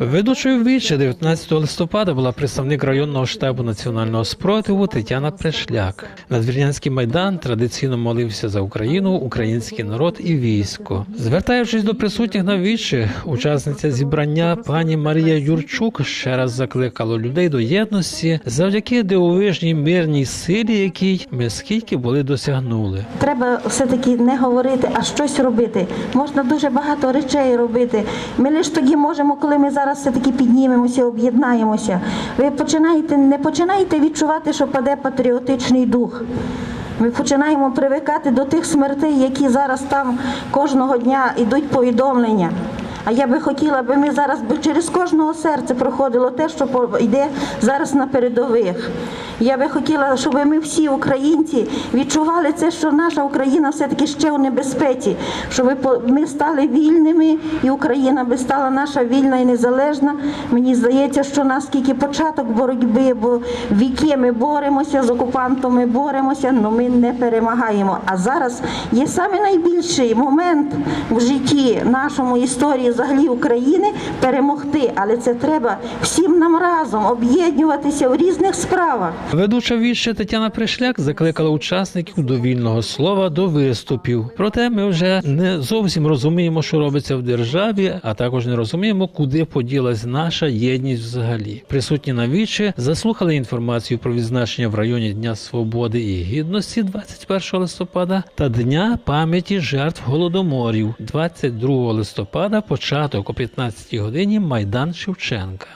Ведучою вічі 19 листопада була представник районного штабу національного спротиву Тетяна Прешляк. Надвірнянський майдан традиційно молився за Україну, український народ і військо. Звертаючись до присутніх на вічі, учасниця зібрання пані Марія Юрчук ще раз закликала людей до єдності завдяки дивовижній мирній силі, якій ми скільки були досягнули. Треба все-таки не говорити, а щось робити. Можна дуже багато речей робити. Ми лише тоді можемо, коли ми зараз все-таки піднімемося, об'єднаємося. Ви починаєте, не починаєте відчувати, що паде патріотичний дух. Ми починаємо привикати до тих смертей, які зараз там кожного дня йдуть повідомлення. А я би хотіла, аби ми зараз би через кожного серця проходило те, що йде зараз на передових. Я би хотіла, щоб ми всі українці відчували це, що наша Україна все-таки ще у небезпеці, щоб ми стали вільними, і Україна би стала наша вільна і незалежна. Мені здається, що наскільки початок боротьби, бо віки ми боремося з окупантом, ми боремося, але ми не перемагаємо. А зараз є найбільший момент в житті нашому історії взагалі України перемогти. Але це треба всім нам разом об'єднуватися в різних справах. Ведуча віще Тетяна Пришляк закликала учасників до вільного слова до виступів. Проте ми вже не зовсім розуміємо, що робиться в державі, а також не розуміємо, куди поділась наша єдність взагалі. Присутні на вічі заслухали інформацію про відзначення в районі Дня Свободи і Гідності 21 листопада та Дня пам'яті жертв голодоморів 22 листопада, початок о 15 годині Майдан Шевченка.